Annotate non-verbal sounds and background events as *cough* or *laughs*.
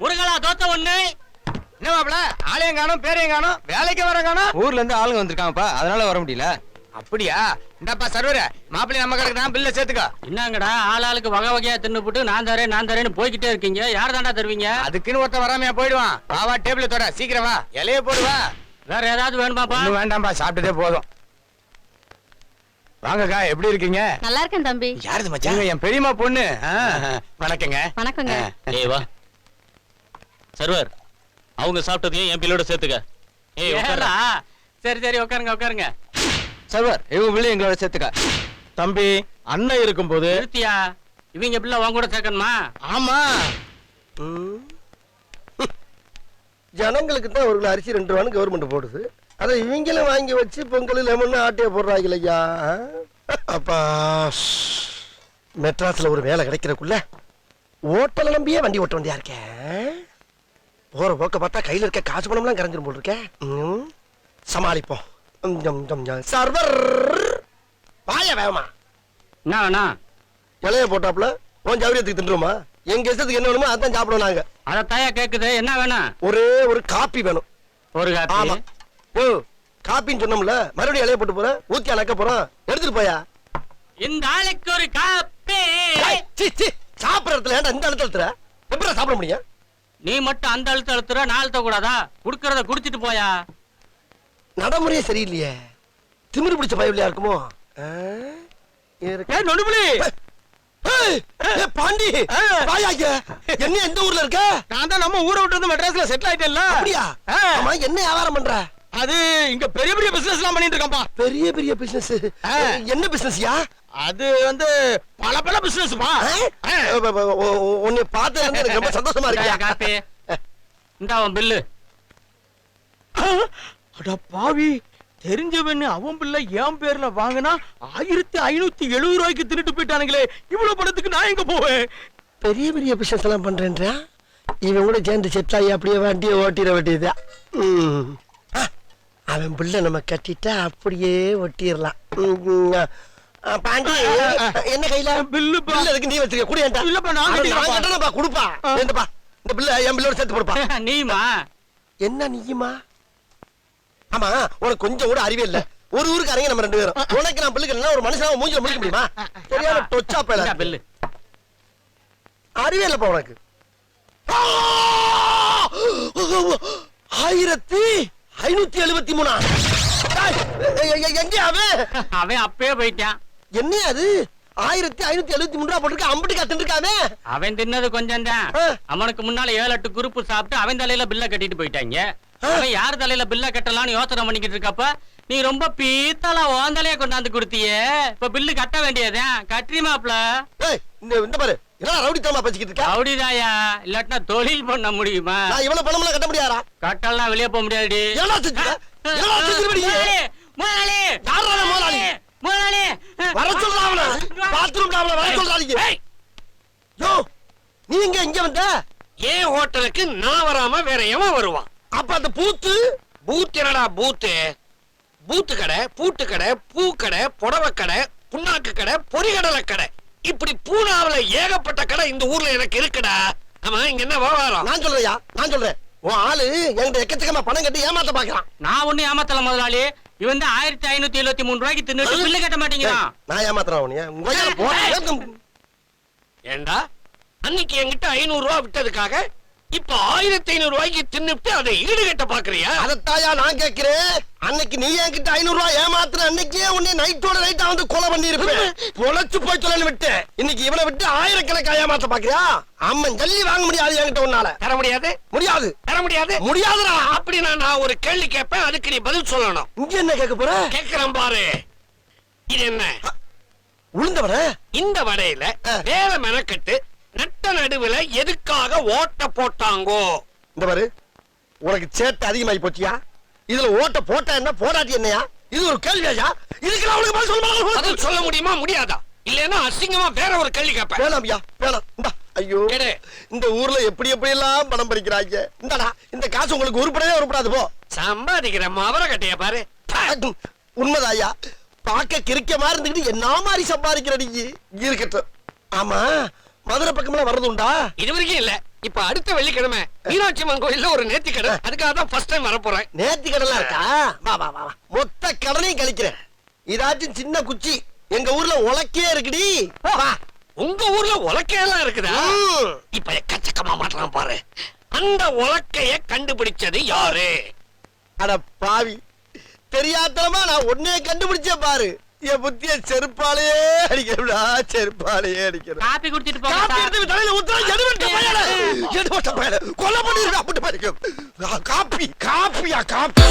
முருகலா தோத்த ஒண்ணு. என்ன மாப்பிள? ஆளையும் காணும் பேரையும் காணும் வேலைக்கு வர காணும் ஊர்ல இருந்து ஆளுங்க வந்திருக்காங்கப்பா அதனால வர முடியல. அப்படியா? இந்தாப்பா சர்வர. மாப்பிள்ளை நம்ம கணக்கு தான் பில்ல சேர்த்துக்கோ. என்னங்கடா ஆள் ஆளுக்கு வகை வகையா தின்னுபுட்டு நான் தரேன் நான் தரேன்னு போய்கிட்டே இருக்கீங்க. யார் தாண்டா தருவீங்க? அதுக்குன்னு ஒருத்த வராமையா போயிடுவான். வா வா டேபிள் தொட. சீக்கிரம் வா. இலைய போடுவா வேற ஏதாவது வேணுமாப்பா? ஒண்ணும் வேண்டாம்பா சாப்பிட்டதே போதும். வாங்கக்கா எப்படி இருக்கீங்க? நல்லா இருக்கேன் தம்பி. யாருது மச்சான்? என் பெரியம்மா பொண்ணு. ஆ, வணக்கங்க. வணக்கங்க. ஏய் வா. சர்வர் அவங்க சாப்பிட்டதையும் என் பிள்ளோட சேர்த்துக்க. ஏய் உட்காரா சரி சரி உட்காருங்க உட்காருங்க. சர்வர் இவங்க பிள்ளை எங்களோட சேர்த்துக்க. தம்பி அண்ணன் இருக்கும்போது நிறுத்தியா? இவங்க பிள்ளை உன் கூட சேர்க்கணுமா? ஆமா. ஜனங்களுக்கு தான் ஒரு கிலோ அரிசி ரெண்டு ரூபான்னு கவர்மெண்ட் போடுது. அதை இவங்களும் வாங்கி வச்சு பொங்கல் லெமன் ஆட்டையை போடுறாங்க ஐயா அப்பா. மெட்ராஸ்ல ஒரு வேலை கிடைக்கிறக்குள்ள ஓட்டல நம்பியே வண்டி ஓட்ட வேண்டியா இருக்கேன் போற போக்க பார்த்தா கையில இருக்க காசு பணம்லாம் கரைஞ்சிரும் போல் இருக்கேன் ம், சமாளிப்போம். சர்வர். வாய வேகமா. என்ன வேணா இலைய போட்டாப்புல உன் ஜவுரியத்துக்கு தின்றுமா எங்க இஷ்டத்துக்கு என்ன வேணுமோ அதான் சாப்பிடுவோம் நாங்க. அத தாயா கேக்குது. என்ன வேணும்? ஒரே ஒரு காப்பி வேணும். ஒரு ஆமா. காப்பி ஓ காப்பின்னு சொன்னோம்ல மறுபடியும் இலைய போட்டு போறேன். ஊத்தி அணக்க போறோம். எடுத்துட்டு போயா? இந்த ஆளுக்கு ஒரு காப்பி. சாப்பிடுற இடத்துல ஏன்டா இந்த இடத்துல தர எப்படி சாப்பிட முடியும் நீ மட்டும் அந்த அழுத்த அழுத்துற நான் அழுத்த கூடாதா? குடுக்கறத குடிச்சிட்டு போயா. நடைமுறையே சரியில்லையே. திமிரு பிடிச்ச பயவில்லையா இருக்குமோ? நொடுபுலி! பாண்டி. என்ன எந்த ஊர்ல இருக்க? நான் தான் நம்ம ஊரை விட்டு வந்து மெட்ராஸ்ல செட்டில் ஆயிட்டேன்ல. அப்படியா? என்ன வியாபாரம் பண்ற? அது இங்க பெரிய பெரிய பிசினஸ் எல்லாம் பண்ணிட்டு இருக்கான்பா பெரிய பெரிய பிசினஸ். என்ன பிசினஸ்யா அது வந்து பல பல பிசினஸ்ப்பா உன்னை பார்த்ததுல இருந்து எனக்கு ரொம்ப சந்தோஷமா இருக்கியா? காப்பி. இந்த அவன் பில்லு அட பாவி. தெரிஞ்சவன்னு அவன் பிள்ளை என் பேர்ல வாங்கினா ஆயிரத்தி ஐநூத்தி எழுபது ரூபாய்க்கு தின்னுட்டு போயிட்டானுங்களே. இவ்வளவு பணத்துக்கு நான் எங்க போவேன்? பெரிய பெரிய பிசினஸ் எல்லாம் பண்றேன்றா? இவன் கூட சேர்ந்து செட் ஆகி அப்படியே வண்டியை ஓட்டிட வேண்டியதா அவன் பிள்ளை நம்ம கட்டிட்டா அப்படியே ஒட்டிடலாம். பாண்டி என்ன கையில? பில்லு. பில்லு இருக்கு நீ வச்சிருக்க? கூட இல்லப்பா, நான் கட்டிக்கிறேன்ப்பா. கட்டணப்பா கொடுப்பா. ஏண்டப்பா இந்த பிள்ளை என் பிள்ளோட சேர்த்து கொடுப்பா. *laughs* நீமா என்ன நீயுமா? ஆமா உனக்கு கொஞ்சம் கூட அறிவே இல்ல. ஒரு ஊருக்கு அரங்க நம்ம ரெண்டு பேரும். உனக்கு நான் பிள்ளைக்கு ஒரு மனுஷனாவை மூஞ்சில முடிக்க முடியுமா? தெரியாம டொச்சா பேல பில்லு? அறிவே இல்லப்பா உனக்கு! ஆயிரத்தி ஐநூத்தி எழுபத்தி மூணா. எங்க அவன்? அவன் அப்பயே போயிட்டான். என்ன அது? ஆயிரத்தி ஐநூத்தி எழுபத்தி மூணு ரூபா போட்டுருக்க அம்பட்டு கத்துருக்காமே அவன் தின்னது கொஞ்சம் தான். அவனுக்கு முன்னால ஏழு எட்டு குரூப் சாப்பிட்டு அவன் தலையில பில்ல கட்டிட்டு போயிட்டாங்க. அவன் யார் தலையில பில்ல கட்டலாம்னு யோசனை பண்ணிக்கிட்டு இருக்கப்ப நீ ரொம்ப பீத்தலா உன் தலைய கொண்டாந்து கொடுத்தியே. இப்ப பில்லு கட்ட வேண்டியதுதான். கட்டுறிமாப்ல ஏய் இந்த பாரு என்ன ரவுடித்தனமா பேசிக்கிட்டு இருக்க? அப்படிதாயா இல்லாட்டினா தொழில் பண்ண முடியுமா? நான் இவ்வளவு பணமெல்லாம் கட்ட முடியாதா? கட்டலாம் வெளியே போக முடியாதுடி? முதலாளி? முதலாளி? முதலாளி. வர சொல்றா அவன பாத்ரூம்ல அவன வர சொல்றாதீங்க. யோ நீ எங்க இங்க வந்த? ஏன் ஹோட்டலுக்கு நான் வராம வேற எவன் வருவான்? அப்ப அந்த பூத்து? பூத் என்னடா பூத்து? பூத்து கடை பூட்டு கடை பூ கடை புடவை கடை புண்ணாக்கு கடை பொரிகடலை கடை. இப்படி பூனாவுல ஏகப்பட்ட கடை இந்த ஊர்ல எனக்கு இருக்குடா. ஆமா இங்க என்ன விவகாரம்? நான் சொல்றேயா நான் சொல்றேன். உன் ஆளு என்கிட்ட எக்கச்சக்கமா பணம் கட்டி ஏமாத்த பாக்குறான். நான் ஒண்ணு ஏமாத்தல முதலாளி. இவன் தான் ஆயிரத்தி ஐநூத்தி எழுபத்தி மூணு ரூபாய்க்கு தின்னுட்டு பில்லு கட்ட மாட்டேங்கிறான் நான் ஏமாத்துறேன் ஏண்டா? அன்னைக்கு என்கிட்ட ஐநூறு ரூபாய் விட்டதுக்காக இப்ப ஆயிரத்தி ஐநூறு ரூபாய்க்கு தின்னுட்டு அதை ஈடுகட்ட பாக்குறியா? அதத்தாயா நான் கேக்குறேன் அன்னைக்கு நீ என்கிட்ட ஐநூறு ரூபாய் ஏமாத்துற அன்னைக்கே உன்னை நைட்டோட நைட்டா வந்து கொலை பண்ணி இருப்பேன் பொழைச்சு போய் சொல்லு விட்டு இன்னைக்கு இவனை விட்டு ஆயிரக்கணக்கா ஏமாத்த பாக்குறியா? அம்மன் ஜல்லி வாங்க முடியாது என்கிட்ட உன்னால. தர முடியாது? முடியாது. தர முடியாது? முடியாதுடா. அப்படின்னா நான் ஒரு கேள்வி கேட்பேன். அதுக்கு நீ பதில் சொல்லணும். இங்க என்ன கேட்க போற? கேக்குறேன் பாரு. இது என்ன? உளுந்தவன இந்த வடையில. வேலை மெனக்கட்டு நடுவுல எதுக்காக ஓட்ட போட்டாங்கோ? இந்த பாரு உனக்கு சேட்டை அதிகமாயி போச்சியா? இதுல ஓட்ட போட்டா என்ன போடாட்டி என்னையா? இது ஒரு கேள்வியா இதுக்கு நான் உனக்கு பதில் சொல்ல பதில் சொல்ல முடியுமா முடியாதா? இல்லைன்னா அசிங்கமா வேற ஒரு கேள்வி கேட்பேன். வேணாம் ஐயா வேணாம். இந்தா ஐயோ. இந்த ஊர்ல எப்படி எப்படி எல்லாம் பணம் பறிக்கிறாங்க. இந்தாடா இந்த காசு உங்களுக்கு உருப்படவே உருப்படாது போ. சம்பாதிக்கிற மவர கட்டைய பாரு. உண்மைதான் ஐயா. பார்க்க கிறுக்க மாதிரி இருந்துக்கிட்டு என்ன மாதிரி சம்பாதிக்கிற நீ? இருக்கட்டும். ஆமா மதுரை பக்கமெல்லாம் வர்றது உண்டா இது வரைக்கும் இல்ல. இப்ப அடுத்த வெள்ளிக்கிழமை மீனாட்சி அம்மன் கோயில்ல ஒரு நேர்த்தி கடை அதுக்காக தான் ஃபர்ஸ்ட் டைம் வர போறேன் நேர்த்தி கடலாம் இருக்கா வா வா வா. மொத்த கடனையும் கழிக்கிறேன். இதாச்சும் சின்ன குச்சி. எங்க ஊர்ல உலக்கே இருக்குடி. வா. உங்க ஊர்ல உலக்கையெல்லாம் இருக்குதா. இப்ப எக்கச்சக்கமா மாட்டலாம் பாரு. அந்த உலக்கைய கண்டுபிடிச்சது யாரு? அட பாவி. தெரியாதனமா நான் உன்னைய கண்டுபிடிச்சேன் பாரு. என் புத்திய செருப்பாலேயே அடிக்கிறா செருப்பாலேயே அடிக்கிறேன். காப்பி குடிச்சிட்டு போங்க காப்பி. எடுத்து தலையில ஊத்துறா எடுவட்ட பயல? எடுவட்ட பயல? கொலை பண்ணிருக்கா அப்படி பாருங்க காப்பி காப்பியா காப்பி.